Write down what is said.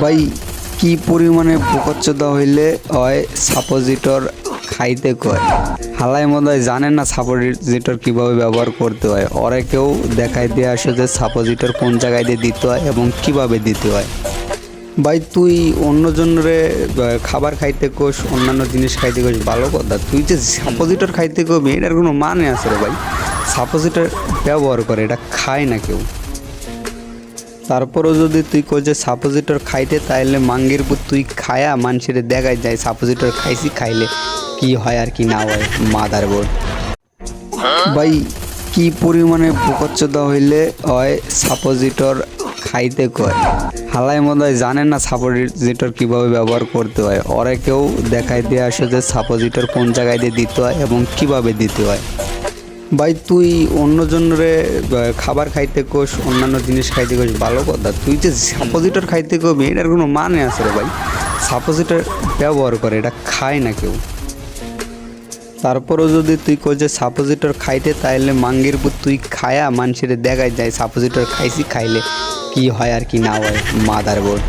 ভাই কি পরিমাণে পোকাচ্চোদা হইলে হয় সাপোজিটর খাইতে কয়? হালাই মদায় জানে না সাপোজিটর কীভাবে ব্যবহার করতে হয়। ওরা কেউ দেখাই দিয়ে আসে যে সাপোজিটর কোন জায়গায় দিয়ে দিতে হয় এবং কীভাবে দিতে হয়। ভাই তুই অন্যজনরে আহ, খাবার খাইতে কোস অন্যান্য জিনিস খাইতে কোস ভালো কথা। তুই যে সাপোজিটর খাইতে কবি এটার কোনো মানে আছে রে ভাই? সাপোজিটর ব্যবহার করে এটা খায় না কেউ। তারপরও যদি তুই কই যে সাপোজিটর খাইতে, তাইলে মাঙ্গির তুই খায়া মানুষের দেখাই যায় সাপোজিটর খাইছি, খাইলে কি হয় আর কি না হয় মাদার বোর্ড ভাই, কি পরিমাণে পোকাচ্চোদা হইলে হয় সাপোজিটর খাইতে কয়? হালাই মদায় জানে না সাপোজিটর কীভাবে ব্যবহার করতে হয়। ওরা কেউ দেখাই দিয়ে আসে যে সাপোজিটর কোন জায়গায় দিয়ে দিতে হয় এবং কীভাবে দিতে হয়। ভাই, তুই অন্যজনরে খাবার খাইতে কোস, অন্যান্য জিনিস খাইতে কোস, ভালো কথা। তুই যে সাপোজিটর খাইতে কবি এটার কোনো মানে আছে রে ভাই। সাপোজিটর ব্যবহার করে, এটা খায় না কেউ। তারপরও যদি তুই কই যে সাপোজিটর খাইতে, তাইলে মাঙ্গির তুই খায়া মানুষের দেখাই যায় সাপোজিটর খাইছি, খাইলে কি হয় আর কি না হয় মাদার বোর্ড